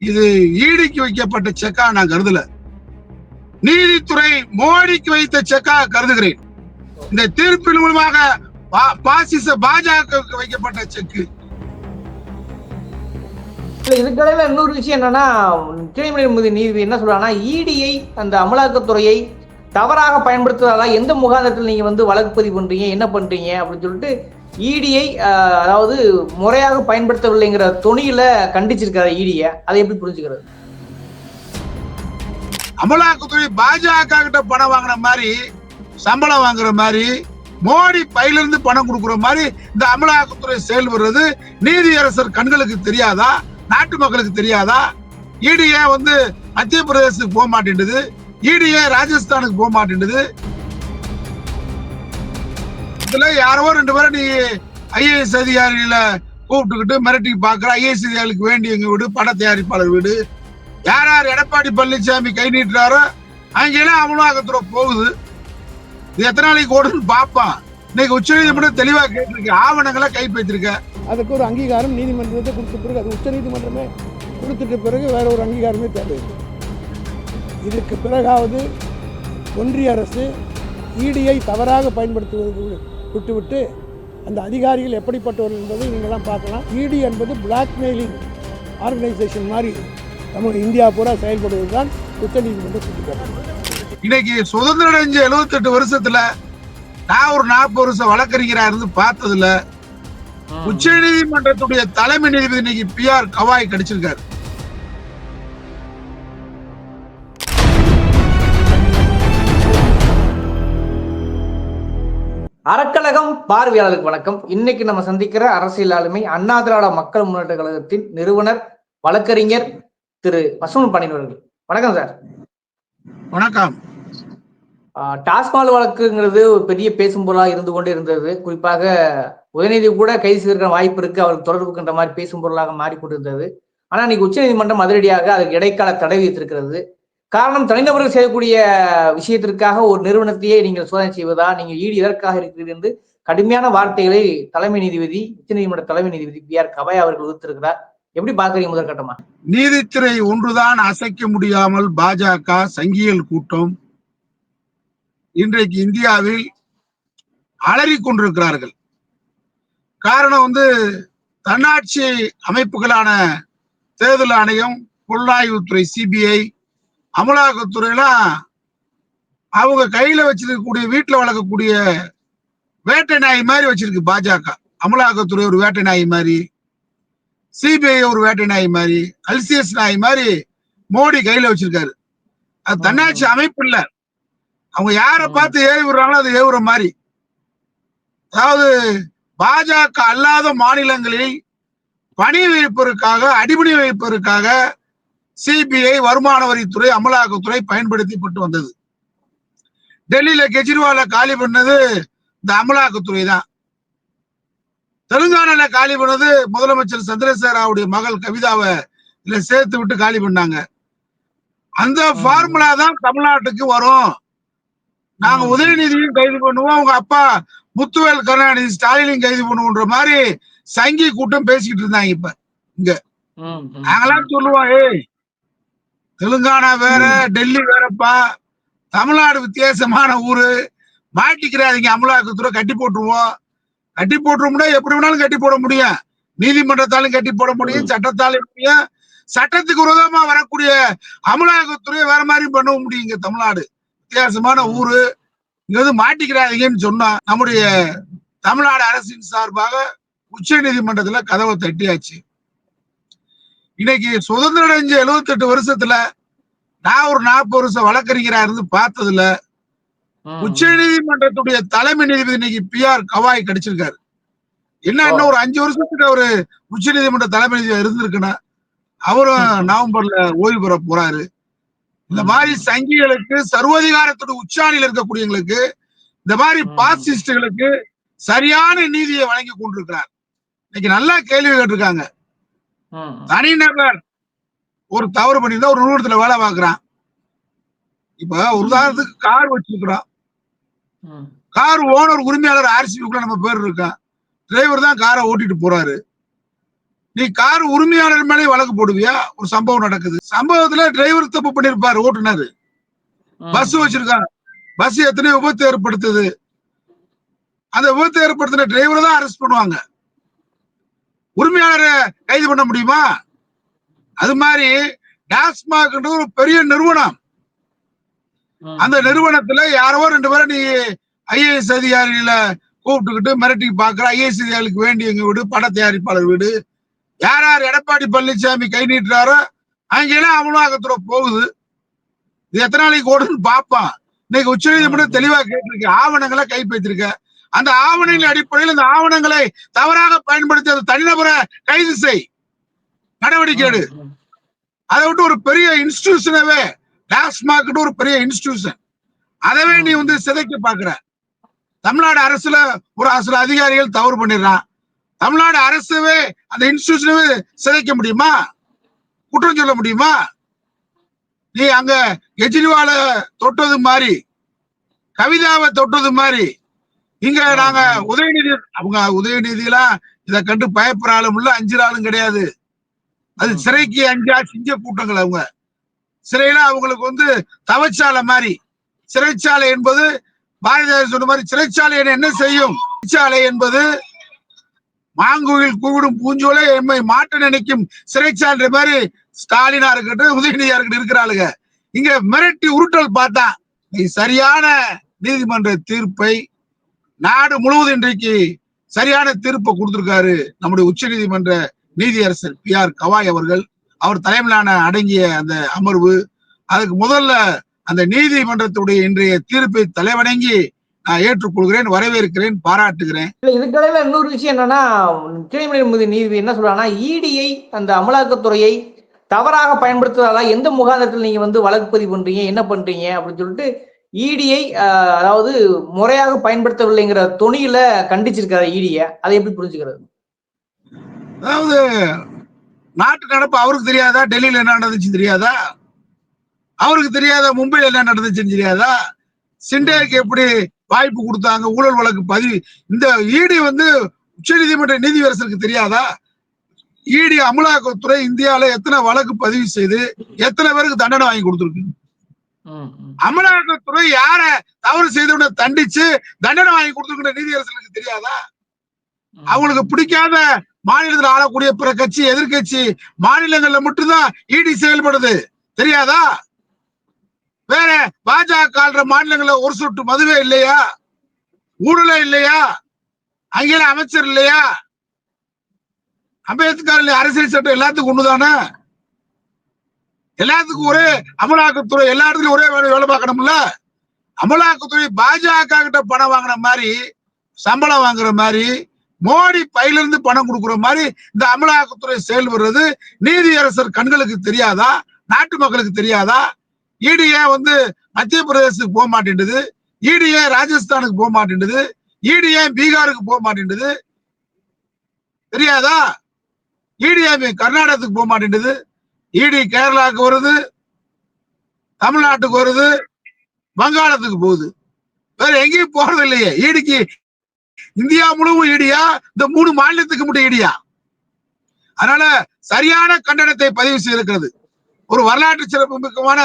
இது ஈடிக்கு வைக்கப்பட்ட செக்கா நான் கருதல. நீதித்துறை மோடிக்கு வைத்த செக்கா கருதுகிறேன். இந்த தீர்ப்பின் மூலமாக பா- பாசிச பாஜக வைக்கப்பட்ட செக்கு. இல்ல இன்னொரு விஷயம் என்னன்னா உச்சநீதிமன்ற நீதிபதி என்ன சொல்றாங்கன்னா இடியை அந்த அமலாக்கத்துறையை தவறாக பயன்படுத்துறதா எந்த முகாந்திரத்தில் நீங்க வந்து வழக்கு பதிவு பண்றீங்க என்ன பண்றீங்க அப்படின்னு சொல்லிட்டு இடியை அதாவது முறையாக பயன்படுத்தவில்லைங்கிற துணியில கண்டிச்சிருக்காரு இடியை அதை எப்படி புரிஞ்சுக்கிறது? அமலாக்கத்துறை பாஜக கிட்ட பணம் வாங்குற மாதிரி சம்பளம் வாங்குற மாதிரி மோடி பையிலிருந்து பணம் கொடுக்குற மாதிரி இந்த அமலாக்கத்துறை செயல்படுறது நீதியரசர் கண்களுக்கு தெரியாதா? நாட்டு மக்களுக்கு தெரியாதா? இடிஏ வந்து மத்திய பிரதேசத்துக்கு போக மாட்டேங்குது இடிஏ ராஜஸ்தானுக்கு போக மாட்டேங்குது இதுல யாரோ ரெண்டு பேரும் நீ ஐஏஎஸ் அதிகாரிகளை கூப்பிட்டுக்கிட்டு மிரட்டி பாக்குற ஐஏஎஸ் அதிகாரிகளுக்கு வேண்டியவங்க வீடு பட தயாரிப்பாளர் வீடு. யார் யார் எடப்பாடி பழனிசாமி கை நீட்டுறாரோ அங்கெல்லாம் அமலாக்கத்துறை போகுது. இது எத்தனை நாளைக்கு ஓடுன்னு பாப்பான். இன்னைக்கு உச்சநீதிமன்றம் தெளிவா கேட்டிருக்க. ஆவணங்களை கைப்பற்றிருக்க. அதுக்கு ஒரு அங்கீகாரம் நீதிமன்றத்தை கொடுத்த பிறகு அது உச்ச நீதிமன்றமே கொடுத்துட்ட பிறகு வேற ஒரு அங்கீகாரமே தேவை இதுக்கு பிறகாவது ஒன்றிய அரசு இடியை தவறாக பயன்படுத்துவது விட்டுவிட்டு அந்த அதிகாரிகள் எப்படிப்பட்டவர்கள் என்பதை நீங்களாம் பார்க்கலாம். இடி என்பது பிளாக்மெயிலிங் ஆர்கனைசேஷன் மாதிரி நம்ம இந்தியா பூரா செயல்படுவது தான் உச்சநீதிமன்றம் சுட்டிக்காட்டுகிறது. இன்னைக்கு சுதந்திரம் அடைஞ்ச 78 வருஷத்துல நான் ஒரு நாற்பது வருஷம் வழக்கறிஞரா இருந்து பார்த்ததுல உச்ச நீதிமன்றத்துடைய தலைமை நீதிபதி இன்னைக்கு பி ஆர் கவாய் கிடைச்சிருக்காரு. அறக்கழகம் பார்வையாளருக்கு வணக்கம். இன்னைக்கு நம்ம சந்திக்கிற அரசியல் ஆளுமை அண்ணா திராவிட மக்கள் முன்னேற்ற கழகத்தின் நிறுவனர் வழக்கறிஞர் திரு பசுமன் பாண்டியன் அவர்கள். வணக்கம் சார். வணக்கம். ஆஹ் டாஸ்மாக் வழக்குங்கிறது ஒரு பெரிய பேசும் பொருளாக இருந்து கொண்டே இருந்தது. குறிப்பாக உதயநிதி கூட கைது செய்திருக்கிற வாய்ப்பு இருக்கு. அவருக்கு தொடர்புக்கின்ற மாதிரி பேசும் பொருளாக மாறிக்கொண்டிருந்தது. ஆனா இன்னைக்கு உச்சநீதிமன்றம் அதிரடியாக அதற்கு இடைக்கால தடை வைத்திருக்கிறது காரணம் தனிநபர்கள் செய்யக்கூடிய விஷயத்திற்காக ஒரு நிறுவனத்தையே நீங்கள் சோதனை செய்வதா? நீங்க ஈடு எதற்காக இருக்கிறீர்கள் என்று கடுமையான வார்த்தைகளை தலைமை நீதிபதி உச்சநீதிமன்ற தலைமை நீதிபதி பி ஆர் கபாய் அவர்கள் விடுத்திருக்கிறார் எப்படி பாக்குறீங்க முதற்கட்டமா நீதித்துறை ஒன்றுதான் அசைக்க முடியாமல் பாஜக சங்கியல் கூட்டம் இன்றைக்கு இந்தியாவில் அலறி கொண்டிருக்கிறார்கள். காரணம் வந்து தன்னாட்சி அமைப்புகளான தேர்தல் ஆணையம் புலனாய்வுத்துறை சிபிஐ அமலாக்கத்துறையெல்லாம் அவங்க கையில வச்சிருக்கக்கூடிய வீட்டுல வளர்க்கக்கூடிய வேட்டை நாய் மாதிரி வச்சிருக்கு பாஜக. அமலாக்கத்துறை ஒரு வேட்டை நாய் மாதிரி சிபிஐ ஒரு வேட்டை நாய் மாதிரி அல்சிஎஸ் நாய் மாதிரி மோடி கையில வச்சிருக்காரு. அது தன்னாட்சி அமைப்பு இல்ல. அவங்க யார பார்த்து ஏவி விடுறாங்களோ அது ஏவுற மாதிரி. அதாவது பாஜக அல்லாத மாநிலங்களில் பணி வைப்பதற்காக அடிபணி வைப்பதற்காக சிபிஐ வருமான வரித்துறை அமலாக்கத்துறை பயன்படுத்தப்பட்டு வந்தது. டெல்லியில கெஜ்ரிவால காலி பண்ணது இந்த அமலாக்கத்துறை தான். தெலுங்கானால காலி பண்ணது முதலமைச்சர் சந்திரசேகர ராவுடைய மகள் கவிதாவை இதுல சேர்த்து விட்டு காலி பண்ணாங்க. அந்த ஃபார்முலா தான் தமிழ்நாட்டுக்கு வரும். நாங்க. உதயநிதியும் கைது பண்ணுவோம் அவங்க அப்பா முத்துவேல் கருணாநிதி ஸ்டாலினையும் கைது பண்ணுவோன்ற மாதிரி சங்கி கூட்டம் பேசிக்கிட்டு இருந்தாங்க இப்ப ம். நாங்களாம் சொல்லுவோம் ஏய் தெலுங்கானா வேற டெல்லி வேறப்பா தமிழ்நாடு வித்தியாசமான ஊரு மாட்டிக்கிறாதீங்க அமலாக்கத்துறை கட்டி போட்டுருவோம். கட்டி போட்டுருவோம்னா எப்படி வேணாலும் கட்டி போட முடியும். நீதிமன்றத்தாலும் கட்டி போட முடியும் சட்டத்தாலும் முடியும். சட்டத்துக்கு விரோதமா வரக்கூடிய அமலாக்கத்துறையை வேற மாதிரி பண்ண முடியும் இங்க தமிழ்நாடு. வித்தியாசமான ஊரு. இங்க வந்து மாட்டிக்கிறாதீங்கன்னு சொன்னா நம்முடைய தமிழ்நாடு அரசின் சார்பாக உச்ச நீதிமன்றத்துல கதவை தட்டியாச்சு. இன்னைக்கு சுதந்திரம் அடைஞ்ச 78 வருஷத்துல நான் ஒரு நாற்பது வருஷம் வழக்கறிஞரா இருந்து பார்த்ததுல உச்ச நீதிமன்றத்துடைய தலைமை நீதிபதி இன்னைக்கு பி ஆர் கவாய் கிடைச்சிருக்காரு. என்ன இன்னும் ஒரு அஞ்சு வருஷத்துக்கு அவரு உச்ச நீதிமன்ற தலைமை நீதிபதி இருந்திருக்குன்னா அவரும் நவம்பர்ல ஓய்வு பெற போறாரு. இந்த மாதிரி சங்கிகளுக்கு சர்வதிகாரத்தோட உச்சாணியில் இருக்கக்கூடியவங்களுக்கு இந்த மாதிரி. பாசிஸ்டுகளுக்கு சரியான நீதியை வழங்கி கொண்டிருக்கிறார். இன்னைக்கு நல்லா கேள்வி கேட்டிருக்காங்க. தனிநபர் ஒரு தவறு பண்ணியிருந்தா ஒரு நிறுவனத்துல வேலை பார்க்கறான். இப்ப ஒரு உதாரணத்துக்கு கார் வச்சிருக்கிறோம் ம். கார் ஓனர் உரிமையாளர் ஆர்சிபிக்குள்ள நம்ம பேர் இருக்கோம் டிரைவர் தான் காரை ஓட்டிட்டு போறாரு. நீ கார் உரிமையாளர் மேலே வழக்கு போடுவியா? ஒரு சம்பவம் நடக்குது. சம்பவத்துல டிரைவர் தப்பு பண்ணிருப்பாரு ஓட்டுநர். ம். பஸ் வச்சிருக்காங்க பஸ் எத்தனையோ விபத்து ஏற்படுத்துது. அந்த விபத்து ஏற்படுத்தின டிரைவரை தான் அரெஸ்ட் பண்ணுவாங்க. உரிமையாளரை கைது பண்ண முடியுமா? அது மாதிரி டாஸ்மாக்ன்ற ஒரு பெரிய நிறுவனம். அந்த நிறுவனத்துல யாரோ ரெண்டு பேரை நீ ஐஏஎஸ் அதிகாரிகள கூப்பிட்டுக்கிட்டு மிரட்டி பாக்குற ஐஏஎஸ் அதிகாரிகளுக்கு வேண்டியவங்க வீடு பட தயாரிப்பாளர் வீடு. யார் யார் எடப்பாடி பழனிசாமி கை நீட்டுறாரோ அங்கெல்லாம் அமலாக்கத்துறை போகுது. இது எத்தனை நாளைக்கு ஓடுன்னு பார்ப்பான். இன்னைக்கு உச்ச நீதிமன்றம் தெளிவா கேட்டிருக்கு. ஆவணங்களை கைப்பற்றிருக்க. அந்த ஆவணங்களின் அடிப்படையில் அந்த ஆவணங்களை தவறாக பயன்படுத்தி அந்த தனிநபரை கைது செய். நடவடிக்கை எடு. அதை விட்டு ஒரு பெரிய இன்ஸ்டிடியூஷனவே டாஸ்மாக்னு ஒரு பெரிய இன்ஸ்டிடியூஷன் அதவே நீ வந்து சிதைக்க பாக்குற தமிழ்நாடு அரசுல ஒரு சில அதிகாரிகள் தவறு பண்ணிடுறான். தமிழ்நாடு அரசவே அந்த இன்ஸ்டிடியூஷனவே சிதைக்க முடியுமா? குற்றம் சொல்ல முடியுமா? நீ அங்க கெஜ்ரிவால தொட்டது மாதிரி கவிதாவை தொட்டது மாதிரி இங்க நாங்க உதயநிதி அவங்க உதயநிதியெல்லாம் இதை கண்டு பயப்படுற ஆளும் இல்ல அஞ்சு ஆளும் கிடையாது. அது சிறைக்கு அஞ்சா சிங்க கூட்டங்கள் அவங்க. சிறையில அவங்களுக்கு வந்து தவச்சாலை மாதிரி. சிறைச்சாலை என்பது பாரதியார் சொன்ன மாதிரி சிறைச்சாலை என்ன செய்யும்? சிறைச்சாலை என்பது மாங்குயில் கூவிடும் பூஞ்சோலை எம்மை மாட்ட நினைக்கும் சிறைச்சாலை மாதிரி ஸ்டாலினா இருக்கட்டும் உதயநிதியா இருக்கட்டும் இருக்கிறாளுங்க இங்க மிரட்டி உருட்டல் பார்த்தா நீ சரியான நீதிமன்ற தீர்ப்பை நாடு முழுவதும் இன்றைக்கு சரியான தீர்ப்பை கொடுத்திருக்காரு. நம்முடைய உச்ச நீதிமன்ற நீதியரசர் பி ஆர் கவாய் அவர்கள். அவர் தலைமையிலான அடங்கிய அந்த அமர்வு அதுக்கு முதல்ல அந்த நீதிமன்றத்துடைய இன்றைய தீர்ப்பை தலைவணங்கி நான் ஏற்றுக்கொள்கிறேன் வரவேற்கிறேன் பாராட்டுகிறேன். இதுக்கிடையில இன்னொரு விஷயம் என்னன்னா உச்சநீதிமன்ற நீதி என்ன சொல்றாங்கன்னா இடியை அந்த அமலாக்கத்துறையை தவறாக பயன்படுத்துவதால எந்த முகாந்திரத்தில் நீங்க வந்து வழக்கு பதிவு பண்றீங்க என்ன பண்றீங்க அப்படின்னு சொல்லிட்டு இடியை அதாவது முறையாக பயன்படுத்தவில்லைங்கிற துணியில கண்டிச்சிருக்காரு இடிய அதை எப்படி புரிஞ்சுக்கிறது? அதாவது நாட்டு நடப்பு அவருக்கு தெரியாதா? டெல்லியில என்ன நடந்துச்சு தெரியாதா? அவருக்கு தெரியாதா? மும்பைல என்ன நடந்துச்சுன்னு தெரியாதா? சிண்டேக்கு எப்படி வாய்ப்பு கொடுத்தாங்க? ஊழல் வழக்கு பதிவு இந்த இடி வந்து உச்சநீதிமன்ற நீதியரசருக்கு தெரியாதா? இடி அமலாக்கத்துறை இந்தியால எத்தனை வழக்கு பதிவு செய்து எத்தனை பேருக்கு தண்டனை வாங்கி கொடுத்துருக்கு. அமலாக்கத்துறை யார தவறு செய்தவனை தண்டிச்சு தண்டனை வாங்கி கொடுத்துருக்கிற நீதியரசருக்கு தெரியாதா. அவங்களுக்கு பிடிக்காத மாநிலத்தில் ஆளக்கூடிய பிற கட்சி எதிர்கட்சி மாநிலங்கள்ல மட்டும்தான் இடி செயல்படுது. தெரியாதா? வேற பாஜக ஆள்ற மாநிலங்கள்ல ஒரு சொட்டு மதுவே இல்லையா? ஊழலே இல்லையா? அங்கே அமைச்சர் இல்லையா? அம்பேத்கர் அரசியல் சட்டம் எல்லாத்துக்கும் ஒண்ணுதானே? எல்லாத்துக்கும் ஒரே அமலாக்கத்துறை எல்லா இடத்துலயும் ஒரே வேலை வேலை பார்க்கணும்ல? அமலாக்கத்துறை பாஜக கிட்ட பணம் வாங்கின மாதிரி சம்பளம் வாங்குற மாதிரி மோடி பையில இருந்து பணம் கொடுக்குற மாதிரி இந்த அமலாக்கத்துறை செயல்படுறது நீதியரசர் கண்களுக்கு தெரியாதா? நாட்டு மக்களுக்கு தெரியாதா? இடிஏ வந்து மத்திய பிரதேசத்துக்கு போக மாட்டேன்றது இடிஏ ராஜஸ்தானுக்கு போக மாட்டேன்றது இடிஏ பீகாருக்கு போக மாட்டேன்றது தெரியாதா? இடிஏ கர்நாடகத்துக்கு போக மாட்டேங்குது இடி கேரளாவுக்கு வருது. தமிழ்நாட்டுக்கு வருது. வங்காளத்துக்கு போகுது. வேற எங்கேயும் போறது இல்லையே ஈடிக்கு இந்தியா முழுவதும் ஈடியா இந்த மூணு மாநிலத்துக்கு மட்டும் ஈடியா அதனால சரியான கண்டனத்தை பதிவு செய்திருக்கிறது. ஒரு வரலாற்று சிறப்பு மிக்கமான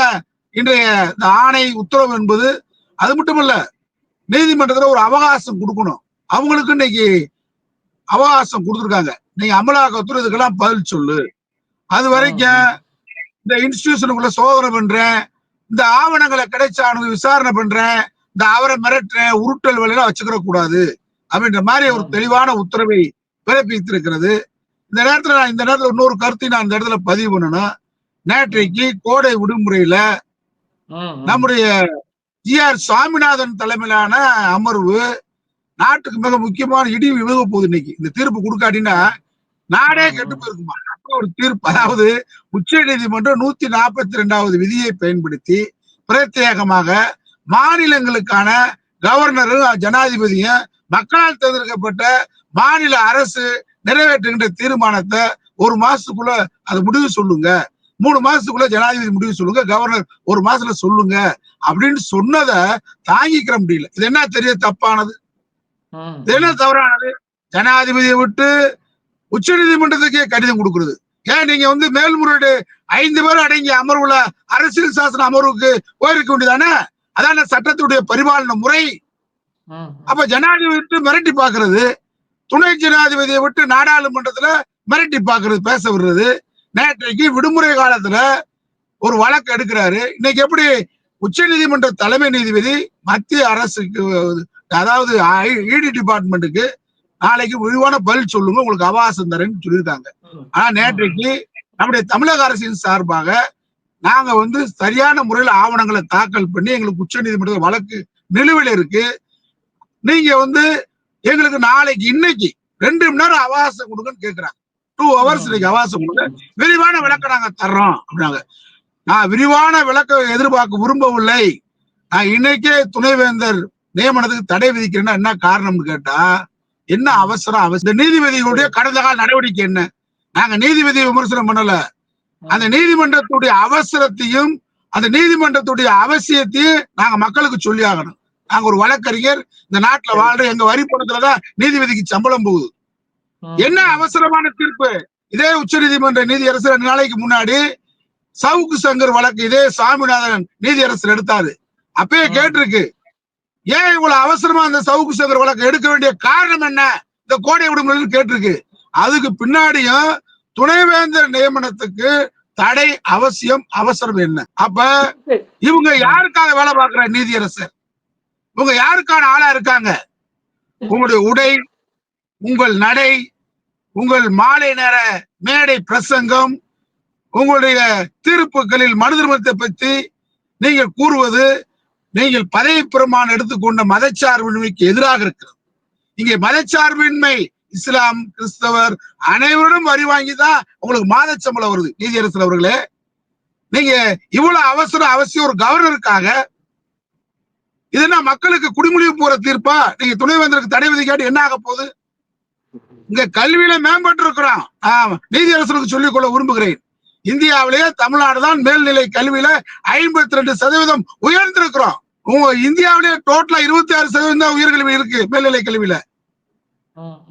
இன்றைய இந்த ஆணை உத்தரவு என்பது அது மட்டுமல்ல நீதிமன்றத்துல ஒரு அவகாசம் கொடுக்கணும். அவங்களுக்கு இன்னைக்கு அவகாசம் கொடுத்துருக்காங்க. நீங்க அமலாக்கத்துறை இதுக்கெல்லாம் பதில் சொல்லு. அது வரைக்கும் இந்த இன்ஸ்டிடியூஷனுக்குள்ள சோதனை பண்றேன் இந்த ஆவணங்களை கிடைச்சானு விசாரணை பண்றேன் இந்த அவரை மிரட்டுறேன் உருட்டல் வழியெல்லாம் வச்சுக்கிற கூடாது அப்படின்ற மாதிரி ஒரு தெளிவான உத்தரவை பிறப்பித்திருக்கிறது. இந்த நேரத்துல நான் இந்த நேரத்துல இன்னொரு கருத்தை நான் இந்த இடத்துல பதிவு பண்ணணும் நேற்றைக்கு கோடை விடுமுறையில. நம்முடைய ஜி ஆர் சுவாமிநாதன் தலைமையிலான அமர்வு நாட்டுக்கு மிக முக்கியமான இடி விழுக போகுது இன்னைக்கு. இந்த தீர்ப்பு கொடுக்காட்டினா நாடே கெட்டு போயிருக்குமா? ஒரு தீர்ப்பு அதாவது உச்ச நீதிமன்றம் நூத்தி நாற்பத்தி ரெண்டாவது விதியை பயன்படுத்தி பிரத்யேகமாக மாநிலங்களுக்கான கவர்னரும் ஜனாதிபதியும் மக்களால் தேர்ந்தெடுக்கப்பட்ட மாநில அரசு நிறைவேற்றுகின்ற தீர்மானத்தை ஒரு மாசத்துக்குள்ள அது முடிவு சொல்லுங்க. மூணு மாசத்துக்குள்ள ஜனாதிபதி முடிவு சொல்லுங்க கவர்னர் ஒரு மாசத்துல சொல்லுங்க அப்படின்னு சொன்னதை தாங்கிக்கிற முடியல. இது என்ன தெரிய தப்பானது? இது என்ன தவறானது? ஜனாதிபதியை விட்டு உச்ச நீதிமன்றத்துக்கே கடிதம் கொடுக்கிறது. ஏன் நீங்க வந்து மேல்முறையீடு ஐந்து பேர் அடங்கிய அமர்வுல அரசியல் சாசன அமர்வுக்கு போயிருக்க வேண்டியதானே? அதான சட்டத்துடைய பரிபாலன முறை. அப்ப ஜனாதிபதி விட்டு மிரட்டி பாக்குறது துணை ஜனாதிபதியை விட்டு நாடாளுமன்றத்துல மிரட்டி பாக்குறது பேச விடுறது. நேற்றைக்கு விடுமுறை காலத்துல ஒரு வழக்கு எடுக்கிறாரு. இன்னைக்கு எப்படி உச்ச நீதிமன்ற தலைமை நீதிபதி மத்திய அரசுக்கு அதாவது இடி டிபார்ட்மெண்ட்டுக்கு நாளைக்கு விரிவான பதில் சொல்லுங்க உங்களுக்கு அவகாசம் தரேன்னு சொல்லியிருக்காங்க. ஆனா நேற்றைக்கு நம்முடைய தமிழக அரசின் சார்பாக நாங்க வந்து சரியான முறையில் ஆவணங்களை தாக்கல் பண்ணி எங்களுக்கு உச்ச நீதிமன்ற வழக்கு நிலுவையில் இருக்கு. நீங்க வந்து எங்களுக்கு நாளைக்கு இன்னைக்கு ரெண்டு மணி நேரம் அவகாசம் கொடுங்கன்னு கேக்குறாங்க. டூ ஹவர்ஸ் இன்னைக்கு அவகாசம் கொடுங்க. விரிவான விளக்கம் நாங்க தர்றோம் அப்படின்னாங்க. நான் விரிவான விளக்கம் எதிர்பார்க்க விரும்பவில்லை. நான் இன்னைக்கே துணைவேந்தர் நியமனத்துக்கு தடை விதிக்கிறேன்னா என்ன காரணம்னு கேட்டா என்ன அவசரம் அவசரம் நீதிபதிகளுடைய கடந்த கால நடவடிக்கை என்ன? நாங்க நீதிபதி விமர்சனம் பண்ணல. அந்த நீதிமன்றத்துடைய அவசரத்தையும் அந்த நீதிமன்றத்துடைய அவசியத்தையும் நாங்க மக்களுக்கு சொல்லி ஆகணும். நாங்க ஒரு வழக்கறிஞர் இந்த நாட்டுல வாழ்ற எங்க வரி பணத்துலதான் நீதிபதிக்கு சம்பளம் போகுது. என்ன அவசரமான தீர்ப்பு? இதே உச்சநீதிமன்ற நீதியரசர் ரெண்டு நாளைக்கு முன்னாடி சவுக்கு சங்கர் வழக்கு இதே சாமிநாதன் நீதியரசர் எடுத்தாரு. அப்பயே. கேட்டிருக்கு. ஏன் இவ்வளவு அவசரமா அந்த சவுக்கு சங்கர் வழக்கு எடுக்க வேண்டிய காரணம் என்ன? இந்த கோடை விடுமுறைன்னு கேட்டிருக்கு. அதுக்கு பின்னாடியும் துணைவேந்தர் நியமனத்துக்கு தடை அவசியம் அவசரம் என்ன? அப்ப இவங்க யாருக்காக வேலை பார்க்கிற நீதியரசர்? உங்க யாருக்கான ஆளா இருக்காங்க? உங்களுடைய உடை உங்கள் நடை உங்கள் மாலை நேர மேடை பிரசங்கம் உங்களுடைய தீர்ப்புகளில் மனு தர்மத்தை பற்றி நீங்கள் கூறுவது நீங்கள் பதவி பிரமாணம் எடுத்துக்கொண்ட மதச்சார்பின்மைக்கு எதிராக இருக்கிறது. இங்கே மதச்சார்பின்மை இஸ்லாம் கிறிஸ்தவர் அனைவரும் வரி வாங்கி தான் உங்களுக்கு மாத சம்பளம் வருது. நீதியரசர் அவர்களே நீங்க இவ்வளவு அவசரம் அவசியம் ஒரு கவர்னருக்காக இது என்ன மக்களுக்கு குடிமொழிவு போற தீர்ப்பா? நீங்க துணைவேந்தருக்கு தடை விதிக்காட்டி என்ன ஆக போகுது? இங்க கல்வியில மேம்பட்டு இருக்கிறோம் ஆஹ் நீதியரசருக்கு சொல்லிக் கொள்ள விரும்புகிறேன். இந்தியாவிலேயே தமிழ்நாடு தான் மேல்நிலை கல்வியில ஐம்பத்தி ரெண்டு சதவீதம் உயர்ந்திருக்கிறோம். உங்க இந்தியாவிலேயே டோட்டலா இருபத்தி ஆறு சதவீதம் தான் உயர்கல்வி இருக்கு மேல்நிலை கல்வியில.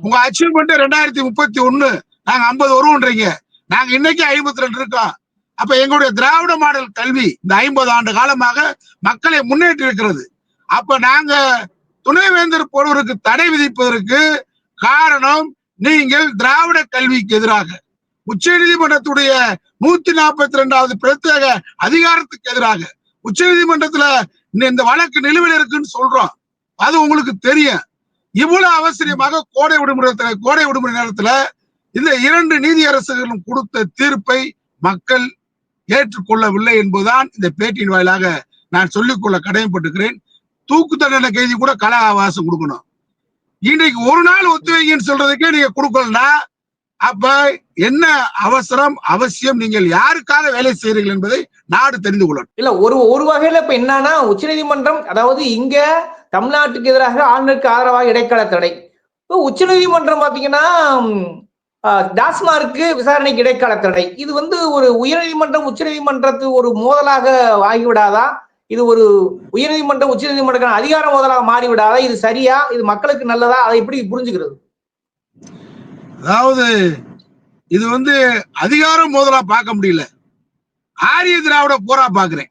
உங்க அச்சீவ்மெண்ட் ரெண்டாயிரத்தி முப்பத்தி ஒண்ணு நாங்க ஐம்பது வருவோன்றீங்க. நாங்க இன்னைக்கு ஐம்பத்தி ரெண்டு இருக்கோம். அப்ப எங்களுடைய திராவிட மாடல் கல்வி இந்த ஐம்பது ஆண்டு காலமாக மக்களை முன்னேற்றி இருக்கிறது அப்ப நாங்க துணைவேந்தர் போடுவதற்கு தடை விதிப்பதற்கு காரணம் நீங்கள் திராவிட கல்விக்கு எதிராக. உச்ச நீதிமன்றத்துடைய நூத்தி நாற்பத்தி ரெண்டாவது பிரத்யேக அதிகாரத்துக்கு எதிராக. உச்ச நீதிமன்றத்துல இந்த வழக்கு நிலுவையில் இருக்குன்னு சொல்றோம். அது உங்களுக்கு தெரியும். இவ்வளவு அவசரமாக கோடை விடுமுறை கோடை விடுமுறை நேரத்துல இந்த இரண்டு நீதியரசர்களும் கொடுத்த தீர்ப்பை மக்கள் ஏற்றுக்கொள்ளவில்லை என்பதுதான் இந்த பேட்டியின் வாயிலாக நான் சொல்லிக்கொள்ள கடமைப்பட்டுக்கிறேன் தூக்கு தண்டனை கைதி கூட கல அவகாசம் கொடுக்கணும். இன்றைக்கு ஒரு நாள் ஒத்துவைங்கன்னு சொல்றதுக்கே நீங்க கொடுக்கலன்னா அப்ப என்ன அவசரம் அவசியம் நீங்கள் யாருக்காக வேலை செய்கிறீர்கள் என்பதை நாடு தெரிந்து கொள்ளணும் இல்ல ஒரு ஒரு வகையில இப்ப என்னன்னா உச்சநீதிமன்றம் அதாவது இங்க தமிழ்நாட்டுக்கு எதிராக ஆளுநருக்கு ஆதரவாக இடைக்கால தடை. இப்போ உச்சநீதிமன்றம் பாத்தீங்கன்னா டாஸ்மாருக்கு டாஸ்மார்க்கு விசாரணைக்கு இடைக்கால தடை. இது வந்து ஒரு உயர்நீதிமன்றம் உச்சநீதிமன்றத்து ஒரு மோதலாக ஆகிவிடாதா? இது ஒரு உயர்நீதிமன்றம் உச்சநீதிமன்றம் அதிகார மோதலாக மாறிவிடாதா? இது சரியா? இது மக்களுக்கு நல்லதா? அதை எப்படி புரிஞ்சுக்கிறது? அதாவது இது வந்து அதிகாரம் மோதலா பார்க்க முடியல. ஆரிய திராவிட போரா பாக்குறேன்.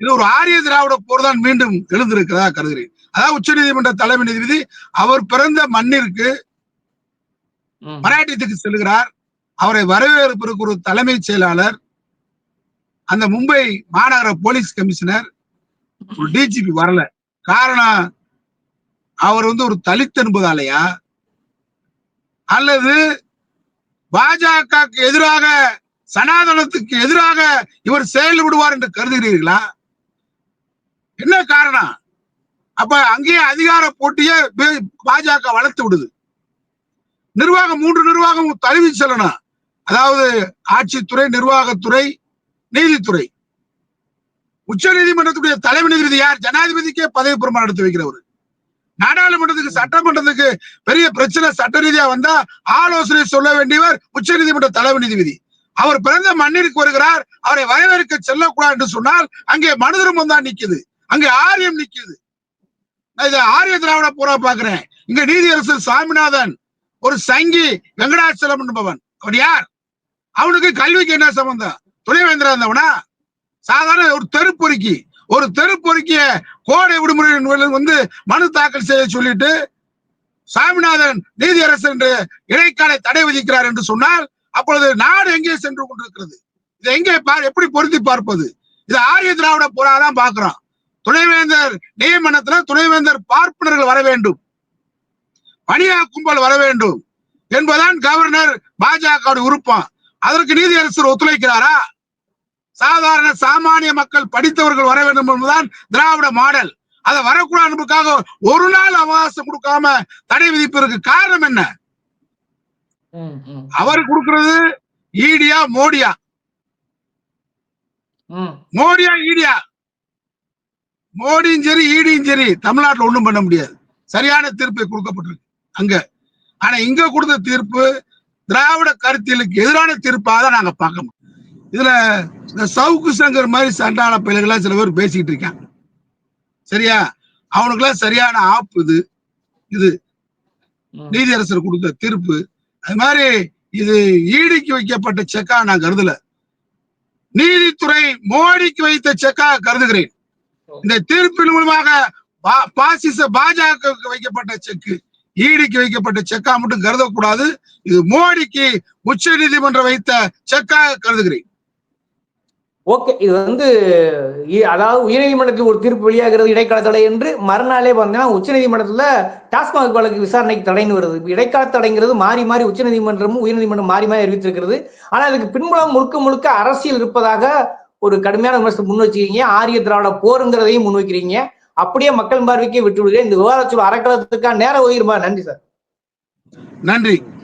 இது ஒரு ஆரிய திராவிட போர் தான் மீண்டும் எழுந்திருக்கிறதா கருதுகிறேன். அதாவது உச்சநீதிமன்ற தலைமை நீதிபதி அவர் பிறந்த மண்ணிற்கு. மராட்டியத்துக்கு செல்கிறார். அவரை வரவேற்பதற்கு ஒரு தலைமைச் செயலாளர் அந்த மும்பை மாநகர போலீஸ் கமிஷனர் ஒரு டிஜிபி வரல. காரணம் அவர் வந்து ஒரு தலித் என்பதாலயா? அல்லது பாஜகவுக்கு எதிராக சனாதனத்துக்கு எதிராக இவர் செயல்படுவார் என்று கருதுகிறீர்களா? என்ன காரணம்? அப்ப அங்கேயே அதிகார போட்டியை பாஜக வளர்த்து விடுது. நிர்வாகம் மூன்று நிர்வாகம் தழுவி செல்லணும். அதாவது ஆட்சித்துறை நிர்வாகத்துறை நீதித்துறை. உச்ச நீதிமன்றத்துடைய தலைமை நீதிபதி யார்? ஜனாதிபதிக்கே பதவி பிரமாணம் எடுத்து வைக்கிறவர். நாடாளுமன்றத்துக்கு சட்டமன்றத்துக்கு பெரிய பிரச்சனை சட்ட ரீதியா வந்தா ஆலோசனை சொல்ல வேண்டியவர் உச்ச நீதிமன்ற தலைமை நீதிபதி. அவர் பிறந்த மண்ணிற்கு வருகிறார். அவரை வரவேற்க செல்லக்கூடாது என்று சொன்னால் அங்கே மனுதர்மம் தான் நிக்குது. அங்கே ஆரியம் நிக்குது. நான் இதை ஆரிய திராவிட பூரா பாக்குறேன் இங்க நீதியரசர் சாமிநாதன் ஒரு சங்கி வெங்கடாச்சலம் என்பவன். அவர் யார்? அவனுக்கு கல்விக்கு என்ன சம்பந்தம்? துணைவேந்தரா இருந்தவனா சாதாரண ஒரு தெருப்பொறுக்கி. ஒரு தெருப்பொறுக்கிய கோடை விடுமுறை வந்து மனு தாக்கல் செய்ய சொல்லிட்டு சாமிநாதன் நீதியரசு என்று இடைக்காலை தடை விதிக்கிறார் என்று சொன்னால் அப்பொழுது நாடு எங்கே சென்று கொண்டிருக்கிறது? இதை எங்கே பார் எப்படி பொருத்தி பார்ப்பது? இது ஆரிய திராவிட போராதான் பாக்குறோம் துணைவேந்தர் நியமனத்துல துணைவேந்தர் பார்ப்பனர்கள் வர வேண்டும். பணியா கும்பல் வர வேண்டும் என்பதான் கவர்னர் பாஜக விருப்பம் அதற்கு நீதியரசர் ஒத்துழைக்கிறாரா? சாதாரண சாமானிய மக்கள் படித்தவர்கள் வர வேண்டும் என்பதுதான் திராவிட மாடல். அதை வரக்கூடாது என்பதற்காக ஒரு நாள் அவகாசம் கொடுக்காம தடை விதிப்பதற்கு காரணம் என்ன? அவர் கொடுக்கிறது ஈடியா மோடியா. மோடியா ஈடியா? மோடியும் சரி ஈடியும் சரி. தமிழ்நாட்டுல ஒண்ணும் பண்ண முடியாது. சரியான தீர்ப்பை கொடுக்கப்பட்டிருக்கு. அங்க. ஆனா இங்க கொடுத்த தீர்ப்பு திராவிட கருத்தியலுக்கு எதிரான தீர்ப்பாக தான் நாங்க பார்க்க முடியும். இதுல இந்த சவுக்கு சங்கர் மாதிரி சண்டாள பிள்ளைகள்லாம் சில பேர் பேசிக்கிட்டு இருக்காங்க. சரியா? அவனுக்கெல்லாம் சரியான ஆப்பு இது. இது. நீதியரசர் கொடுத்த தீர்ப்பு. அது மாதிரி இது ஈடிக்கு வைக்கப்பட்ட செக்கா நான் கருதல. நீதித்துறை மோடிக்கு வைத்த செக்கா கருதுகிறேன். இந்த தீர்ப்பின் மூலமாக பாசிச பாஜகவுக்கு வைக்கப்பட்ட செக்கு. ஈடிக்கு வைக்கப்பட்ட செக்கா மட்டும் கருதக்கூடாது. இது மோடிக்கு உச்ச நீதிமன்றம் வைத்த செக்கா கருதுகிறேன். ஓகே இது வந்து இ- அதாவது உயர்நீதிமன்றத்தில் ஒரு தீர்ப்பு வெளியாகிறது இடைக்கால தடை என்று மறுநாளே பார்த்தீங்கன்னா உச்சநீதிமன்றத்தில் டாஸ்மாக் வழக்கு விசாரணைக்கு தடைன்னு வருது. இப்ப இடைக்கால தடைங்கிறது மாறி மாறி உச்சநீதிமன்றமும் உயர்நீதிமன்றம் மாறி மாறி அறிவித்திருக்கிறது. ஆனால் அதுக்கு பின்புலம் முழுக்க முழுக்க அரசியல் இருப்பதாக ஒரு கடுமையான விமர்சனம் முன் வச்சுக்கிறீங்க ஆரிய திராவிட போருங்கிறதையும் முன் வைக்கிறீங்க. அப்படியே மக்கள் பார்வைக்கு விட்டு விடுகிறேன் இந்த விவாதச்சொல் அறக்கலத்துக்காக நேரம் ஒதுக்கிருமா நன்றி சார். நன்றி.